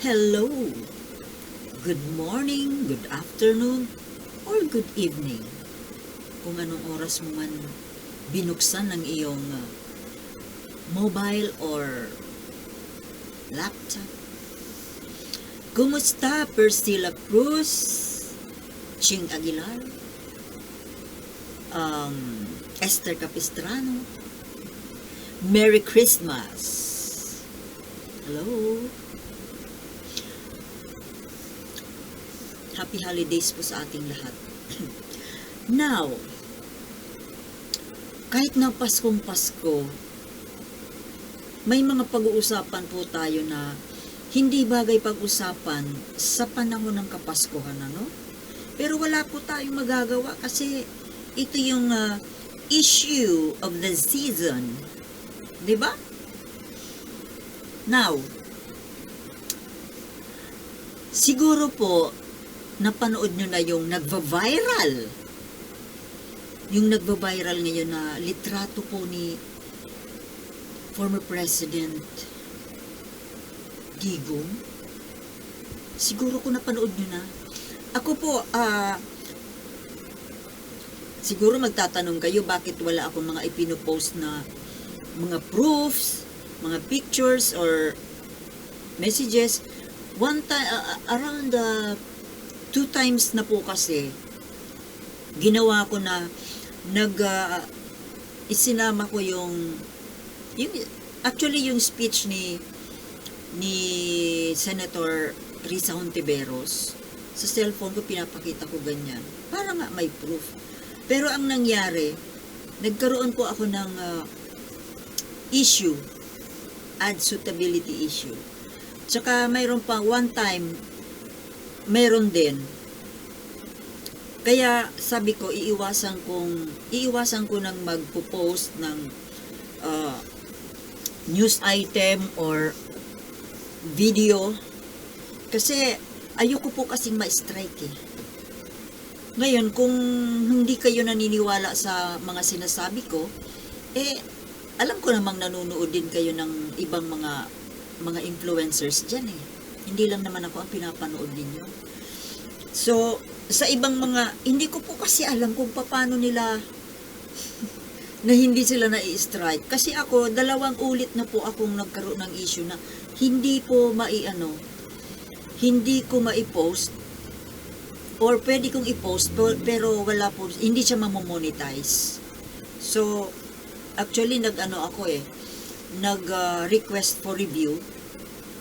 Hello. Good morning, good afternoon, or good evening. Kung anong oras mo man binuksan ng iyong uh, mobile or laptop. Kumusta, Persila Cruz? Ching Aguilar? Um, Esther Capistrano? Merry Christmas! Hello? Happy holidays po sa ating lahat. Now, kahit na Paskong Pasko, may mga pag-uusapan po tayo na hindi bagay pag-usapan sa panahon ng Kapaskuhan, ano? Pero wala po tayong magagawa kasi ito yung ah, issue of the season. 'Di ba? Now, siguro po napanood nyo na yung nagva-viral. Yung nagva-viral ngayon na litrato po ni former President Digong. Siguro ko napanood nyo na. Ako po, ah, siguro magtatanong kayo bakit wala akong mga ipinopost na mga proofs, mga pictures, or messages. One time, around the two times na po kasi, ginawa ko na nag, ah, isinama ko yung, yung, actually yung speech ni, ni Senator Risa Hontiveros, sa cellphone ko pinapakita ko ganyan. Para nga may proof. Pero ang nangyari, nagkaroon po ako ng ah, issue, ad suitability issue. Tsaka mayroon pa one time, mayroon din. Kaya sabi ko, iiwasan kong, iiwasan ko nang magpo-post ng ah, news item or video kasi ayoko po kasing ma-strike eh. Ngayon, kung hindi kayo naniniwala sa mga sinasabi ko, eh, alam ko namang nanonood din kayo ng ibang mga mga influencers dyan eh. Hindi lang naman ako ang pinapanood ninyo. So, sa ibang mga, hindi ko po kasi alam kung paano nila na hindi sila na-strike. Kasi ako, dalawang ulit na po akong nagkaroon ng issue na hindi po maiano, hindi ko ma-post or pwede kong i-post pero, wala po, hindi siya mamomonetize. So, actually nag-ano ako eh, nag-request for review.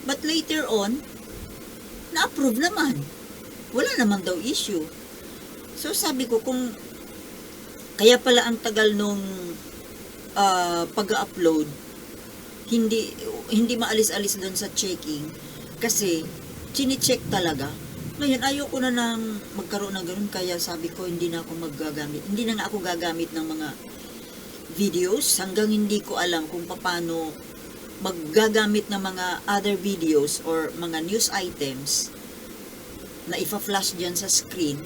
But later on, na-approve naman. Wala naman daw issue. So, sabi ko kung kaya pala ang tagal nung ah, pag-upload, hindi hindi maalis-alis doon sa checking kasi chine-check talaga. Ngayon, ayoko na nang magkaroon ng ganun, kaya sabi ko, hindi na ako maggagamit. Hindi na nga ako gagamit ng mga videos hanggang hindi ko alam kung paano maggagamit ng mga other videos or mga news items na ifa-flash dyan sa screen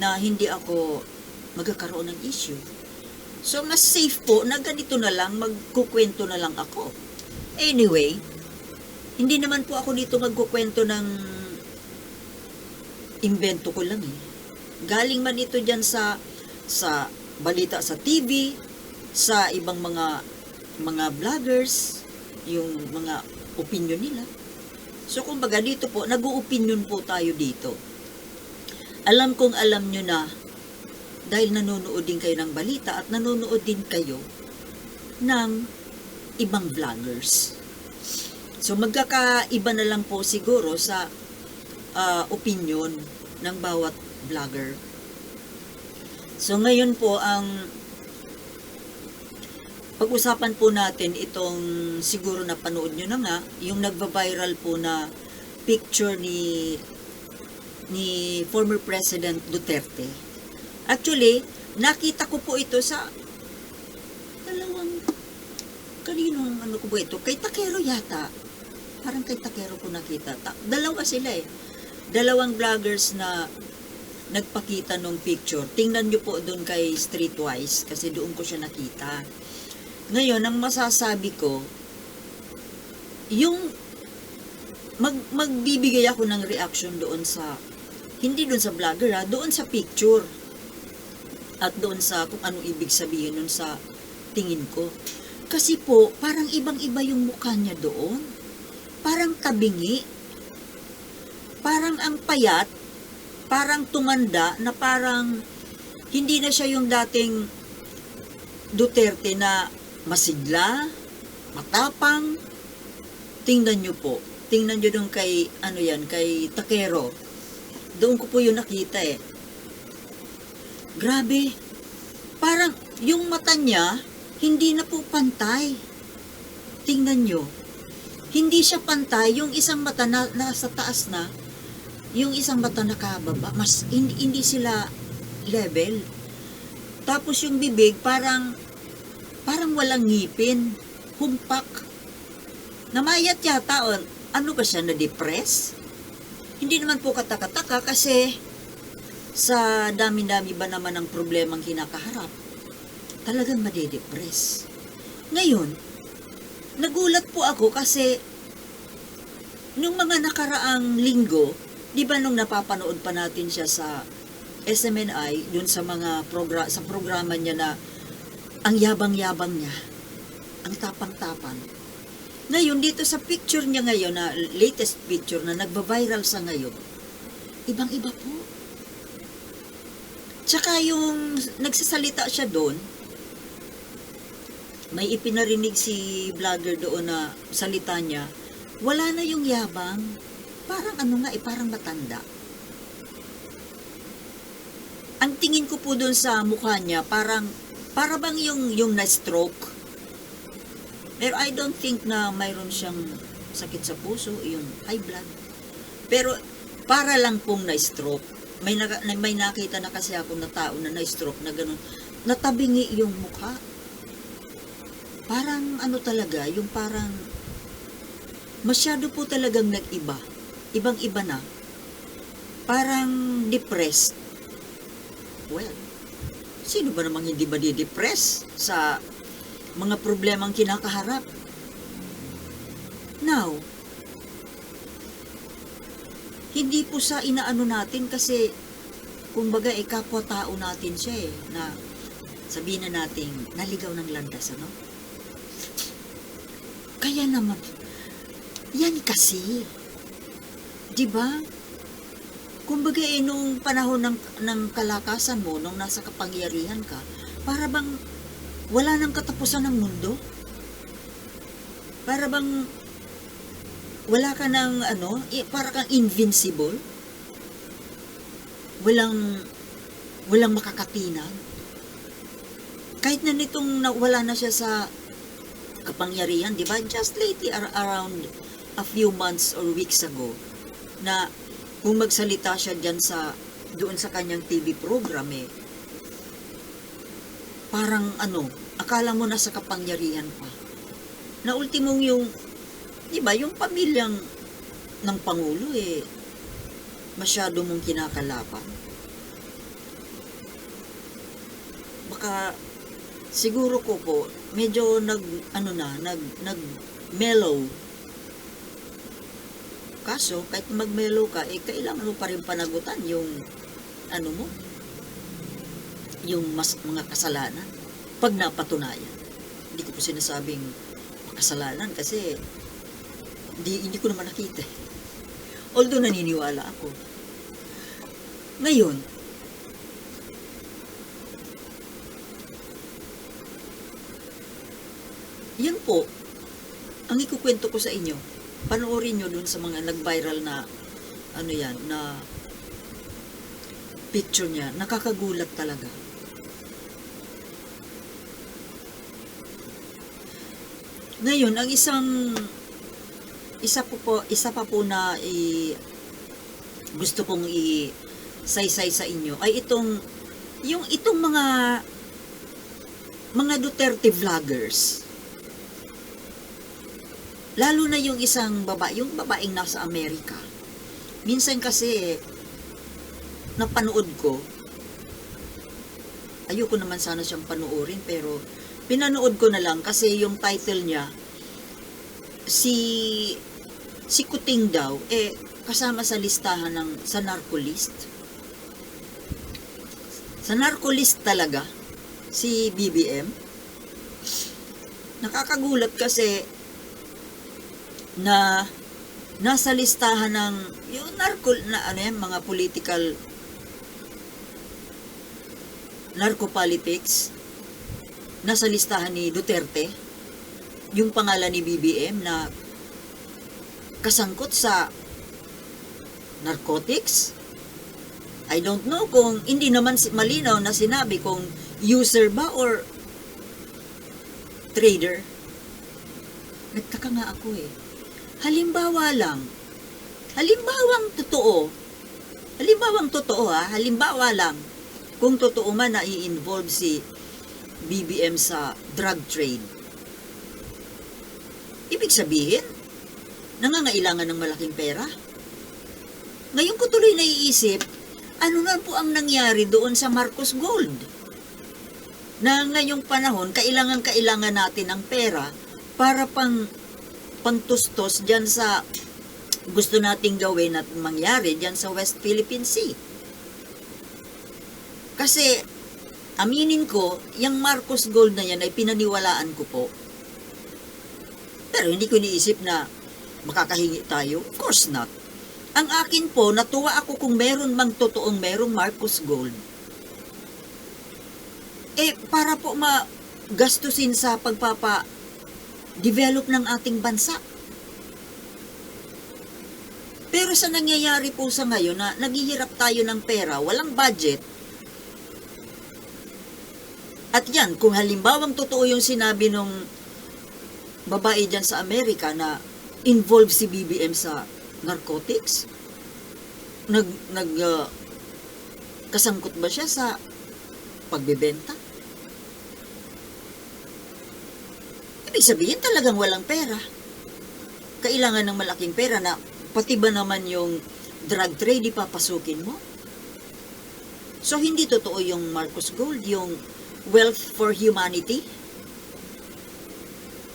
na hindi ako magkakaroon ng issue. So, mas safe po na ganito na lang, magkukwento na lang ako. Anyway, hindi naman po ako dito magkukwento ng invento ko lang eh. Galing man ito dyan sa sa balita sa TV, sa ibang mga mga vloggers, yung mga opinion nila. So, kumbaga dito po, nag-opinion po tayo dito. Alam kong alam nyo na dahil nanonood din kayo ng balita at nanonood din kayo ng ibang vloggers. So magkakaiba na lang po siguro sa ah, opinion ng bawat vlogger. So ngayon po ang pag-usapan po natin itong siguro na panood nyo na nga, yung nagva-viral po na picture ni ni former President Duterte. Actually, nakita ko po ito sa dalawang kanino ang ano ko ba ito? Kay Takero yata. Parang kay Takero ko nakita. Ta- dalawa sila eh. Dalawang vloggers na nagpakita nung picture. Tingnan nyo po doon kay Streetwise kasi doon ko siya nakita. Ngayon, ang masasabi ko, yung mag, magbibigay ako ng reaction doon sa, hindi doon sa vlogger ha, doon sa picture. At doon sa kung anong ibig sabihin nun sa tingin ko. Kasi po, parang ibang-iba yung mukha niya doon. Parang tabingi. Parang ang payat. Parang tumanda na parang hindi na siya yung dating Duterte na masigla, matapang. Tingnan nyo po. Tingnan nyo dun kay, ano yan, kay Takero. Doon ko po yung nakita eh. Grabe. Parang yung mata niya, hindi na po pantay. Tingnan nyo. Hindi siya pantay. Yung isang mata na nasa taas na, yung isang mata nakababa. Mas, hindi, hindi sila level. Tapos yung bibig, parang, parang walang ngipin. Humpak. Namayat yata. O, ano ba siya, na-depress? Hindi naman po katakataka kasi sa dami-dami ba naman ang problemang kinakaharap, talagang madedepress. Ngayon, nagulat po ako kasi nung mga nakaraang linggo, di ba nung napapanood pa natin siya sa SMNI, dun sa mga progra sa programa niya na ang yabang-yabang niya, ang tapang-tapang. Ngayon, dito sa picture niya ngayon, na latest picture na nagba-viral sa ngayon, ibang-iba po. Tsaka yung nagsasalita siya doon, may ipinarinig si vlogger doon na salita niya, wala na yung yabang. Parang ano nga eh, parang matanda. Ang tingin ko po doon sa mukha niya, parang, para bang yung, yung na-stroke. Pero I don't think na mayroon siyang sakit sa puso, yung high blood. Pero para lang pong na-stroke. May, na- may nakita na kasi ako na tao na na-stroke na ganun. Natabingi yung mukha. Parang ano talaga, yung parang masyado po talagang nag-iba. Ibang-iba na. Parang depressed. Well, sino ba namang hindi ba di-depress sa mga problemang kinakaharap? Now, hindi po sa inaano natin kasi kumbaga eh kapwa-tao natin siya eh na sabihin na natin naligaw ng landas ano kaya naman yan kasi 'di ba kumbaga eh nung panahon ng, ng kalakasan mo nung nasa kapangyarihan ka para bang wala nang katapusan ng mundo para bang wala ka ng ano, eh, para kang invincible. Walang walang makakatinag. Kahit na nitong nawala na siya sa kapangyarihan, di ba? Just lately, ar- around a few months or weeks ago, na kung magsalita siya dyan sa, doon sa kanyang TV program eh, parang ano, akala mo nasa kapangyarihan pa. Na ultimong yung di ba, yung pamilyang ng Pangulo eh, masyado mong kinakalapan. Baka, siguro ko po, medyo nag, ano na, nag, nag mellow. Kaso, kahit mag-mellow ka, eh, kailangan mo pa rin panagutan yung, ano mo, yung mas, mga kasalanan. Pag napatunayan. Hindi ko po sinasabing kasalanan kasi hindi, hindi ko naman nakita. eh. Although naniniwala ako. Ngayon, yan po, ang ikukwento ko sa inyo, panoorin nyo dun sa mga nag-viral na, ano yan, na picture niya, nakakagulat talaga. Ngayon, ang isang isa po po, isa pa po na i, gusto kong i saysay sa inyo ay itong yung itong mga mga Duterte vloggers. Lalo na yung isang baba, yung babaeng nasa Amerika. Minsan kasi napanood ko ayoko naman sana siyang panuorin pero pinanood ko na lang kasi yung title niya si si Kuting daw, eh, kasama sa listahan ng, sa narcolist. Sa narcolist talaga, si BBM. Nakakagulat kasi na nasa listahan ng yung narco na ano yan, mga political narco-politics nasa listahan ni Duterte yung pangalan ni BBM na kasangkot sa narcotics? I don't know kung hindi naman malinaw na sinabi kung user ba or trader. Nagtaka nga ako eh halimbawa lang halimbawang totoo halimbawang totoo ha halimbawa lang kung totoo man na i-involve si BBM sa drug trade. Ibig sabihin, nangangailangan ng malaking pera. Ngayon ko tuloy naiisip, ano na po ang nangyari doon sa Marcos Gold? Na ngayong panahon, kailangan-kailangan natin ng pera para pang pangtustos dyan sa gusto nating gawin at mangyari dyan sa West Philippine Sea. Kasi, aminin ko, yung Marcos Gold na yan ay pinaniwalaan ko po. Pero hindi ko iniisip na makakahingi tayo. Of course not. Ang akin po, natuwa ako kung meron mang totoong merong Marcos Gold. Eh, para po magastusin sa pagpapa develop ng ating bansa. Pero sa nangyayari po sa ngayon na naghihirap tayo ng pera, walang budget, at yan, kung halimbawang totoo yung sinabi nung babae dyan sa Amerika na involved si BBM sa narcotics, nag, nag, uh, kasangkot ba siya sa pagbebenta? Ibig sabihin talagang walang pera. Kailangan ng malaking pera na pati ba naman yung drug trade ipapasukin mo? So, hindi totoo yung Marcos Gold, yung wealth for humanity?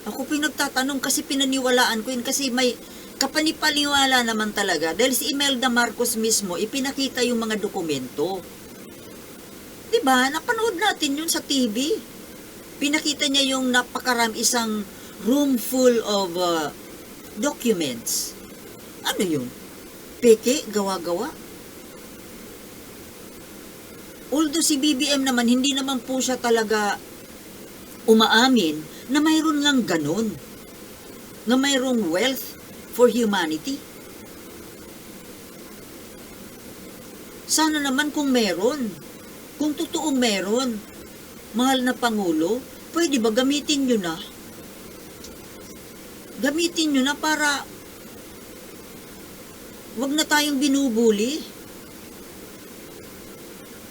Ako pinagtatanong kasi pinaniwalaan ko yun kasi may kapanipaniwala naman talaga dahil si Imelda Marcos mismo ipinakita yung mga dokumento. 'Di ba? Napanood natin yun sa TV. Pinakita niya yung napakaram isang room full of uh, documents. Ano yun? Peke, gawa-gawa? Although si BBM naman, hindi naman po siya talaga umaamin na mayroon lang ganun. Na mayroong wealth for humanity. Sana naman kung meron. Kung totoong meron. Mahal na Pangulo, pwede ba gamitin nyo na? Gamitin nyo na para wag na tayong binubuli.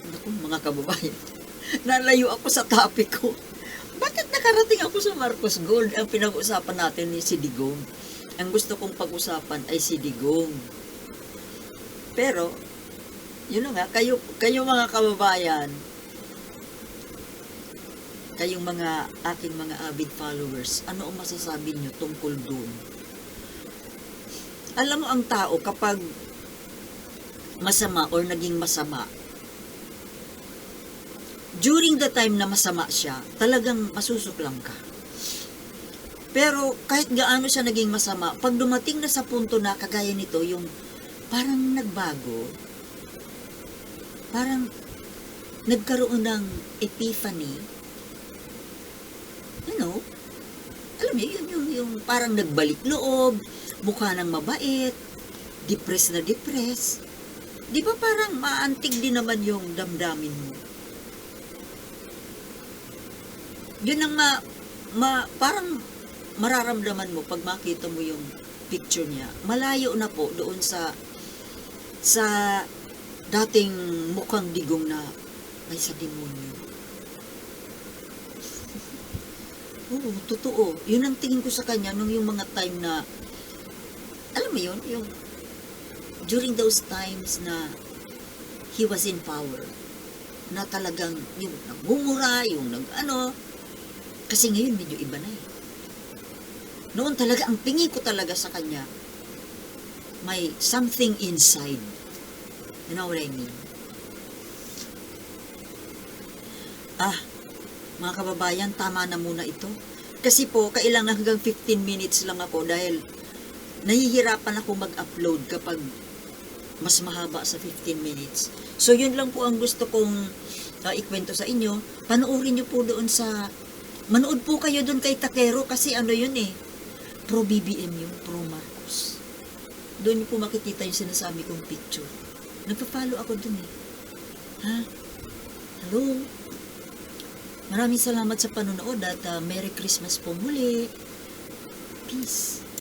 Naku, mga kababayan, nalayo ako sa topic ko. Bakit nakarating ako sa Marcos Gold? Ang pinag-usapan natin ni si Digong. Ang gusto kong pag-usapan ay si Digong. Pero, yun nga, kayo, kayo mga kababayan, kayong mga aking mga avid followers, ano ang masasabi nyo tungkol doon? Alam mo ang tao kapag masama or naging masama, during the time na masama siya, talagang masusuklang ka. Pero kahit gaano siya naging masama, pag dumating na sa punto na kagaya nito, yung parang nagbago, parang nagkaroon ng epiphany, you know, alam mo, yun yung, yung parang nagbalik loob, mukha ng mabait, depressed na depressed. Di ba parang maantig din naman yung damdamin mo? Yun ang ma, ma, parang mararamdaman mo pag makita mo yung picture niya. Malayo na po doon sa sa dating mukhang digong na may sa demonyo. Oo, totoo. Yun ang tingin ko sa kanya nung yung mga time na, alam mo yun, yung during those times na he was in power, na talagang yung nagmumura, yung nag-ano, kasi ngayon medyo iba na eh. Noon talaga, ang tingin ko talaga sa kanya, may something inside. You know what I mean? Ah, mga kababayan, tama na muna ito. Kasi po, kailangan hanggang 15 minutes lang ako dahil nahihirapan ako mag-upload kapag mas mahaba sa 15 minutes. So, yun lang po ang gusto kong uh, ikwento sa inyo. Panoorin nyo po doon sa... Manood po kayo doon kay Takero kasi ano yun eh. Pro BBM yun, Pro Marcos. Doon po makikita yung sinasabi kong picture. Nagpa-follow ako doon eh. Ha? Hello? Maraming salamat sa panonood at uh, Merry Christmas po muli. Peace.